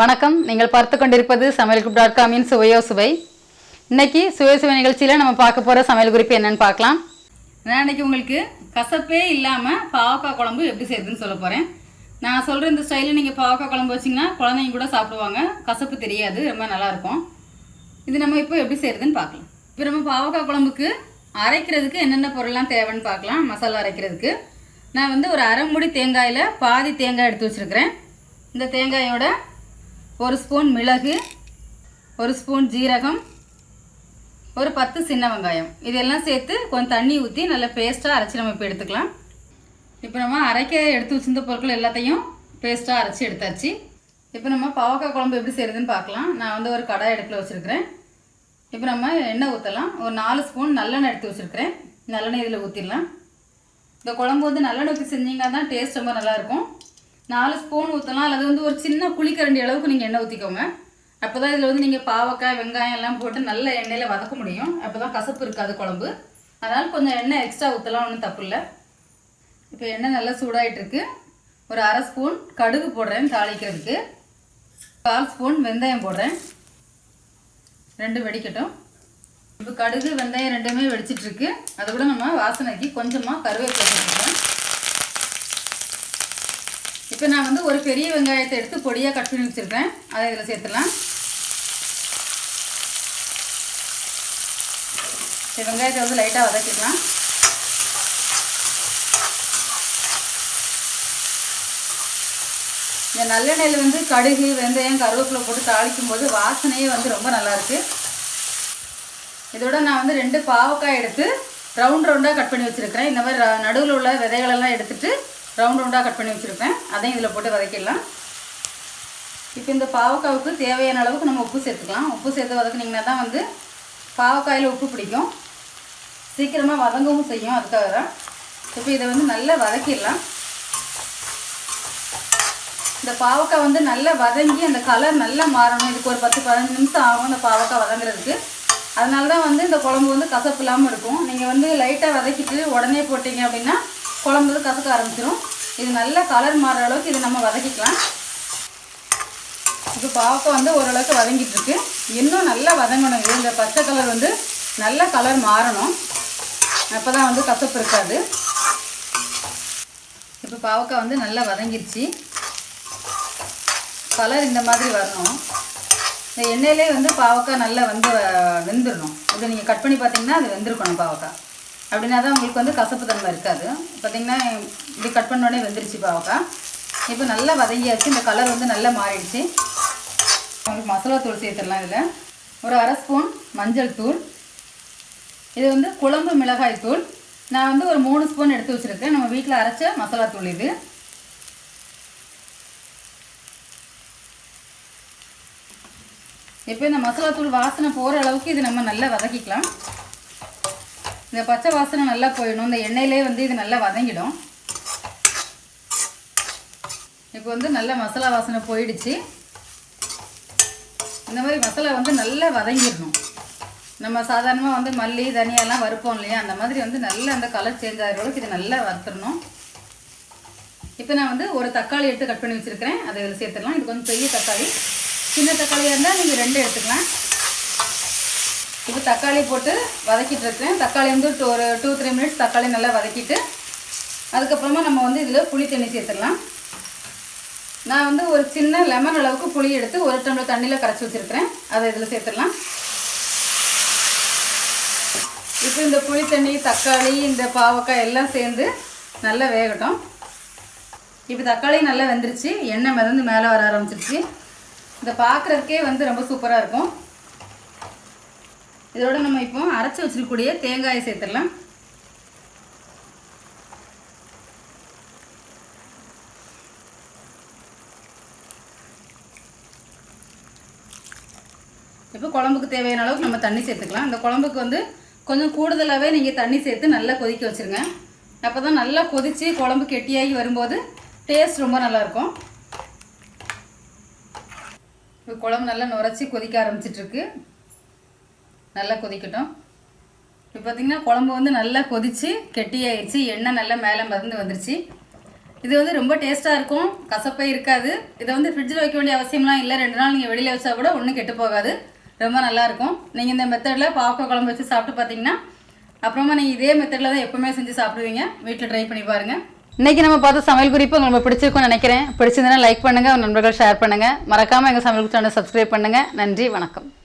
வணக்கம். நீங்கள் பார்த்து கொண்டிருப்பது சமையல் குரூப் டாட் காமின் சுவையோ சுவை. இன்னைக்கு சுவை சுவை நிகழ்ச்சியில் நம்ம பார்க்க போகிற சமையல் குறிப்பு என்னென்னு பார்க்கலாம். நான் இன்றைக்கி உங்களுக்கு கசப்பே இல்லாமல் பாவக்காய் குழம்பு எப்படி செய்யுதுன்னு சொல்ல போகிறேன் நான் சொல்கிற இந்த ஸ்டைலில் நீங்கள் பாவக்காய் குழம்பு வச்சிங்கன்னா குழந்தைங்க கூட சாப்பிடுவாங்க. கசப்பு தெரியாது ரொம்ப நல்லாயிருக்கும் இது நம்ம இப்போ எப்படி செய்கிறதுன்னு பார்க்கலாம். இப்போ நம்ம பாவக்காய் குழம்புக்கு அரைக்கிறதுக்கு என்னென்ன பொருள்லாம் தேவைன்னு பார்க்கலாம். மசாலா அரைக்கிறதுக்கு. நான் வந்து ஒரு அரை மூடி தேங்காயில் பாதி தேங்காய் எடுத்து வச்சுருக்கிறேன். இந்த தேங்காயோட ஒரு ஸ்பூன் மிளகு ஒரு ஸ்பூன் ஜீரகம் ஒரு பத்து சின்ன வெங்காயம். இதெல்லாம் சேர்த்து கொஞ்சம் தண்ணி ஊற்றி நல்லா பேஸ்ட்டாக அரைச்சி நம்ம இப்போ எடுத்துக்கலாம். இப்போ நம்ம அரைக்க எடுத்து வச்சிருந்த பொருட்கள் எல்லாத்தையும் பேஸ்ட்டாக அரைச்சி எடுத்தாச்சு. இப்போ நம்ம பாவக்காய் குழம்பு எப்படி செய்கிறதுன்னு பார்க்கலாம். நான் வந்து ஒரு கடாய் அடுப்பில் வச்சுருக்கிறேன். இப்போ நம்ம எண்ணெய் ஊற்றலாம் ஒரு நாலு ஸ்பூன் நல்லெண்ணெய் எடுத்து வச்சுருக்கிறேன். நல்லெண்ணெய் இதில் ஊற்றிடலாம் இந்த குழம்பு வந்து நல்லெண்ணெய் ஊற்றி செஞ்சீங்கன்னா தான் டேஸ்ட் ரொம்ப நல்லாயிருக்கும் நாலு ஸ்பூன் ஊற்றலாம் அல்லது வந்து ஒரு சின்ன குழிக்கரண்டி அளவுக்கு நீங்கள் எண்ணெய் ஊற்றிக்கோங்க அப்போ தான் இதில் வந்து நீங்கள் பாவக்காய் வெங்காயம் எல்லாம் போட்டு நல்ல எண்ணெயில் வதக்க முடியும். அப்போ தான் கசப்பு இருக்காது குழம்பு. அதனால் கொஞ்சம் எண்ணெய் எக்ஸ்ட்ரா ஊற்றலாம் ஒன்றும் தப்பு இல்லை. இப்போ எண்ணெய் நல்லா சூடாயிட்டுருக்கு. ஒரு அரை ஸ்பூன் கடுகு போடுறேன் தாளிக்கிறதுக்கு. கால் ஸ்பூன் வெந்தயம் போடுறேன். ரெண்டு வெடிக்கட்டும். இப்போ கடுகு வெந்தயம் ரெண்டுமே வெடிச்சிட்ருக்கு அதை அது கூட நம்ம வாசனைக்கு கொஞ்சமாக கருவேப்பிலை போட்டுக்கலாம். இப்போ நான் வந்து ஒரு பெரிய வெங்காயத்தை எடுத்து பொடியாக கட் பண்ணி வச்சுருக்கேன். அதை இதில் சேர்த்துலாம் வெங்காயத்தை வந்து லைட்டாக வதக்கிக்கலாம் இந்த நல்லெண்ணெயில் வந்து கடுகு வெந்தயம் கருவேப்பிலை போட்டு தாளிக்கும் போது வாசனையே வந்து ரொம்ப நல்லாயிருக்கு. இதோட நான் வந்து ரெண்டு பாவக்காய் எடுத்து ரவுண்ட் ரவுண்டாக கட் பண்ணி வச்சுருக்கிறேன். இந்த மாதிரி நடுவில் உள்ள விதைகளெல்லாம் எடுத்துகிட்டு ரவுண்ட் ரவுண்டாக கட் பண்ணி வச்சுருப்பேன். அதையும் இதில் போட்டு வதக்கிடலாம். இப்போ இந்த பாவக்காவுக்கு தேவையான அளவுக்கு நம்ம உப்பு சேர்த்துக்கலாம். உப்பு சேர்த்து வதக்குனிங்கன்னா தான் வந்து பாவக்காயில் உப்பு பிடிக்கும். சீக்கிரமாக வதங்கவும் செய்யும் அதுக்காக தான் இப்போ இதை வந்து நல்லா வதக்கிடலாம். இந்த பாவக்காய் வந்து நல்லா வதங்கி அந்த கலர் நல்லா மாறணும். இதுக்கு ஒரு பத்து பதினஞ்சு நிமிஷம் ஆகும் இந்த பாவக்காய் வதங்குறதுக்கு. அதனால தான் வந்து இந்த குழம்பு வந்து கசப்பு இல்லாமல் இருக்கும். நீங்கள் வந்து லைட்டாக வதக்கிட்டு உடனே போட்டிங்க அப்படின்னா குழம்பு வந்து கசக்க ஆரம்பிச்சிடும் இது நல்ல கலர் மாறுற அளவுக்கு இதை நம்ம வதக்கிக்கலாம். இப்போ பாவக்காய் வந்து ஓரளவுக்கு வதங்கிட்டு இருக்கு இன்னும் நல்லா வதங்கணும். இது இந்த பச்சை கலர் வந்து நல்ல கலர் மாறணும். அப்போ தான் வந்து கசப்பு இருக்காது. இப்போ பாவக்காய் வந்து நல்லா வதங்கிருச்சு. கலர் இந்த மாதிரி வரணும். இந்த எண்ணெயிலே வந்து பாவக்காய் நல்லா வந்து வெந்துடணும் இதை நீங்கள் கட் பண்ணி பார்த்தீங்கன்னா அது வெந்திருக்கணும் பாவக்காய் அப்படின்னா தான் உங்களுக்கு வந்து கசப்பு தன்மை இருக்காது. பார்த்தீங்கன்னா இப்படி கட் பண்ணோடனே வெந்துருச்சு பாவக்காய் இப்போ நல்லா வதங்கியாச்சு. இந்த கலர் வந்து நல்லா மாறிடுச்சு. உங்களுக்கு மசாலா தூள் சேர்த்துடலாம் இதில். ஒரு அரை ஸ்பூன் மஞ்சள் தூள். இது வந்து குழம்பு மிளகாய் தூள். நான் வந்து ஒரு மூணு ஸ்பூன் எடுத்து வச்சுருக்கேன். நம்ம வீட்டில் அரைச்ச மசாலா தூள் இது. இப்போ இந்த மசாலா தூள் வாசனை போகிற அளவுக்கு இது நம்ம நல்லா வதக்கிக்கலாம். இந்த பச்சை வாசனை நல்லா போயிடும் இந்த எண்ணெயிலே வந்து இது நல்லா வதங்கிடும். இப்போ வந்து நல்ல மசாலா வாசனை போயிடுச்சு. இந்த மாதிரி மசாலா வந்து நல்லா வதங்கிடணும். நம்ம சாதாரணமாக வந்து மல்லி தனியாலாம் வறுப்போம் இல்லையா? அந்த மாதிரி வந்து நல்லா அந்த கலர் சேஞ்ச் ஆகிற அளவுக்கு இது நல்லா வறுத்துடணும். இப்போ நான் வந்து ஒரு தக்காளி எடுத்து கட் பண்ணி வச்சுருக்கிறேன். அதை இதில் சேர்த்துடலாம். இது கொஞ்சம் பெரிய தக்காளி. சின்ன தக்காளியாக இருந்தால் நீங்கள் ரெண்டு எடுத்துக்கலாம். தக்காளி போட்டு வதக்கிட்டு இருக்கேன் தக்காளி வந்து ஒரு- ஒரு டூ த்ரீ மினிட்ஸ் தக்காளி நல்லா வதக்கிட்டு அதுக்கப்புறமா நம்ம வந்து இதில் புளி தண்ணி சேர்த்துடலாம். நான் வந்து ஒரு சின்ன லெமன் அளவுக்கு புளி எடுத்து ஒரு டம்ளர் தண்ணியில் கரைச்சி வச்சுருக்கிறேன். அதை இதில் சேர்த்துடலாம். இப்போ இந்த புளி தண்ணி தக்காளி இந்த பாவக்காய் எல்லாம் சேர்ந்து நல்லா வேகட்டும். இப்போ தக்காளி நல்லா வெந்துருச்சு. எண்ணெய் மிதந்து மேலே வர ஆரம்பிச்சிருச்சு. இதை பார்க்குறதுக்கே வந்து ரொம்ப சூப்பராக இருக்கும். இதோட நம்ம இப்போ அரைச்சி வச்சிருக்கக்கூடிய தேங்காயை சேர்த்துடலாம். இப்போ குழம்புக்கு தேவையான அளவுக்கு நம்ம தண்ணி சேர்த்துக்கலாம். இந்த குழம்புக்கு வந்து கொஞ்சம் கூடுதலாகவே நீங்கள் தண்ணி சேர்த்து நல்லா கொதிக்க வச்சுருங்க. அப்போ தான் நல்லா கொதித்து குழம்பு கெட்டியாகி வரும்போது டேஸ்ட் ரொம்ப நல்லாயிருக்கும். இப்போ குழம்பு நல்லா நுரைச்சி கொதிக்க ஆரம்பிச்சிட்ருக்கு நல்லா கொதிக்கட்டும். இப்போ பார்த்தீங்கன்னா குழம்பு வந்து நல்லா கொதித்து கெட்டியாயிடுச்சு எண்ணெய் நல்லா மேலே மறந்து வந்துருச்சு. இது வந்து ரொம்ப டேஸ்ட்டாக இருக்கும். கசப்பே இருக்காது. இதை வந்து ஃப்ரிட்ஜில் வைக்க வேண்டிய அவசியம்லாம் இல்லை. ரெண்டு நாள் நீங்கள் வெளியில் வச்சா கூட ஒன்றும் கெட்டு போகாது. ரொம்ப நல்லாயிருக்கும் நீங்கள் இந்த மெத்தடில் பாவக்காய் குழம்பு வச்சு சாப்பிட்டு பார்த்தீங்கன்னா அப்புறமா நீங்கள் இதே மெத்தடில் தான் எப்போவுமே செஞ்சு சாப்பிடுவீங்க. வீட்டில் ட்ரை பண்ணி பாருங்கள் இன்றைக்கி நம்ம பார்த்த சமையல் குறிப்பு உங்களுக்கு பிடிச்சிருக்கும்னு நினைக்கிறேன். பிடிச்சிருந்தனா லைக் பண்ணுங்கள் நண்பர்கள் ஷேர் பண்ணுங்கள் மறக்காமல் எங்கள் சமையல் சேனல் சப்ஸ்கிரைப் பண்ணுங்கள் நன்றி வணக்கம்.